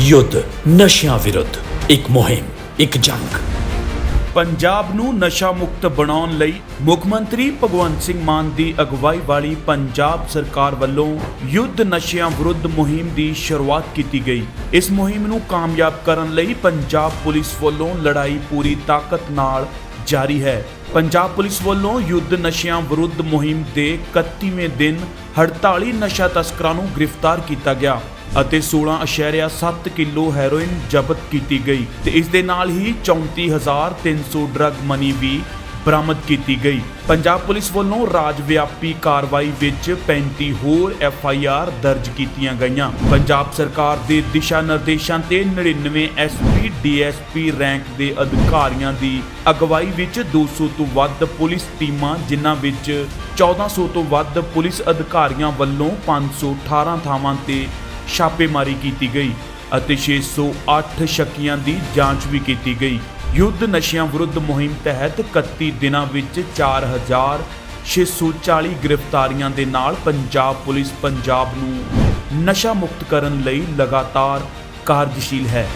ਯੁੱਧ, ਨਸ਼ਿਆਂ ਵਿਰੁੱਧ, ਇੱਕ ਮੁਹਿੰਮ, ਇੱਕ ਜੰਗ। ਪੰਜਾਬ ਨੂੰ ਨਸ਼ਾ ਮੁਕਤ ਬਣਾਉਣ ਲਈ ਮੁੱਖ ਮੰਤਰੀ ਭਗਵੰਤ ਸਿੰਘ ਮਾਨ ਦੀ ਅਗਵਾਈ ਵਾਲੀ ਪੰਜਾਬ ਸਰਕਾਰ ਵੱਲੋਂ ਯੁੱਧ ਨਸ਼ਿਆਂ ਵਿਰੁੱਧ ਮੁਹਿੰਮ ਦੀ ਸ਼ੁਰੂਆਤ ਕੀਤੀ ਗਈ। ਇਸ ਮੁਹਿੰਮ ਨੂੰ ਕਾਮਯਾਬ ਕਰਨ ਲਈ ਪੰਜਾਬ ਪੁਲਿਸ ਵੱਲੋਂ ਲੜਾਈ ਪੂਰੀ ਤਾਕਤ ਨਾਲ ਜਾਰੀ ਹੈ। ਪੰਜਾਬ ਪੁਲਿਸ ਵੱਲੋਂ ਯੁੱਧ ਨਸ਼ਿਆਂ ਵਿਰੁੱਧ ਮੁਹਿੰਮ ਦੇ 31ਵੇਂ ਦਿਨ 48 ਨਸ਼ਾ ਤਸਕਰਾਂ ਨੂੰ ਗ੍ਰਿਫਤਾਰ ਕੀਤਾ ਗਿਆ। ਅਤੇ 16.7 ਕਿਲੋ ਹੈਰੋਇਨ ਜ਼ਬਤ ਕੀਤੀ ਗਈ ਤੇ ਇਸ ਦੇ ਨਾਲ ਹੀ 34300 ਡਰੱਗ ਮਨੀ ਵੀ ਬਰਾਮਦ ਕੀਤੀ ਗਈ। ਪੰਜਾਬ ਪੁਲਿਸ ਵੱਲੋਂ ਰਾਜ ਵਿਆਪੀ ਕਾਰਵਾਈ ਵਿੱਚ 35 ਹੋਰ ਐਫ ਆਈ ਆਰ ਦਰਜ ਕੀਤੀਆਂ ਗਈਆਂ। ਪੰਜਾਬ ਸਰਕਾਰ ਦੇ ਦਿਸ਼ਾ ਨਿਰਦੇਸ਼ਾਂ ਤੇ 99 ਐਸਪੀ ਪੀ ਰੈਂਕ ਦੇ ਅਧਿਕਾਰੀਆਂ ਦੀ ਅਗਵਾਈ ਵਿੱਚ 200 ਤੋਂ ਵੱਧ ਪੁਲਿਸ ਟੀਮਾਂ, ਜਿਨ੍ਹਾਂ ਵਿੱਚ 1400 ਤੋਂ ਵੱਧ ਪੁਲਿਸ ਅਧਿਕਾਰੀਆਂ ਵੱਲੋਂ 518 ਥਾਵਾਂ ਤੇ ਛਾਪੇਮਾਰੀ ਕੀਤੀ ਗਈ ਅਤੇ 608 ਸ਼ੱਕੀਆਂ ਦੀ ਜਾਂਚ ਵੀ ਕੀਤੀ ਗਈ। ਯੁੱਧ ਨਸ਼ਿਆਂ ਵਿਰੁੱਧ ਮੁਹਿੰਮ ਤਹਿਤ 31 ਦਿਨਾਂ ਵਿੱਚ 4640 ਗ੍ਰਿਫਤਾਰੀਆਂ ਦੇ ਨਾਲ ਪੰਜਾਬ ਪੁਲਿਸ ਪੰਜਾਬ ਨੂੰ ਨਸ਼ਾ ਮੁਕਤ ਕਰਨ ਲਈ ਲਗਾਤਾਰ ਕਾਰਜਸ਼ੀਲ ਹੈ।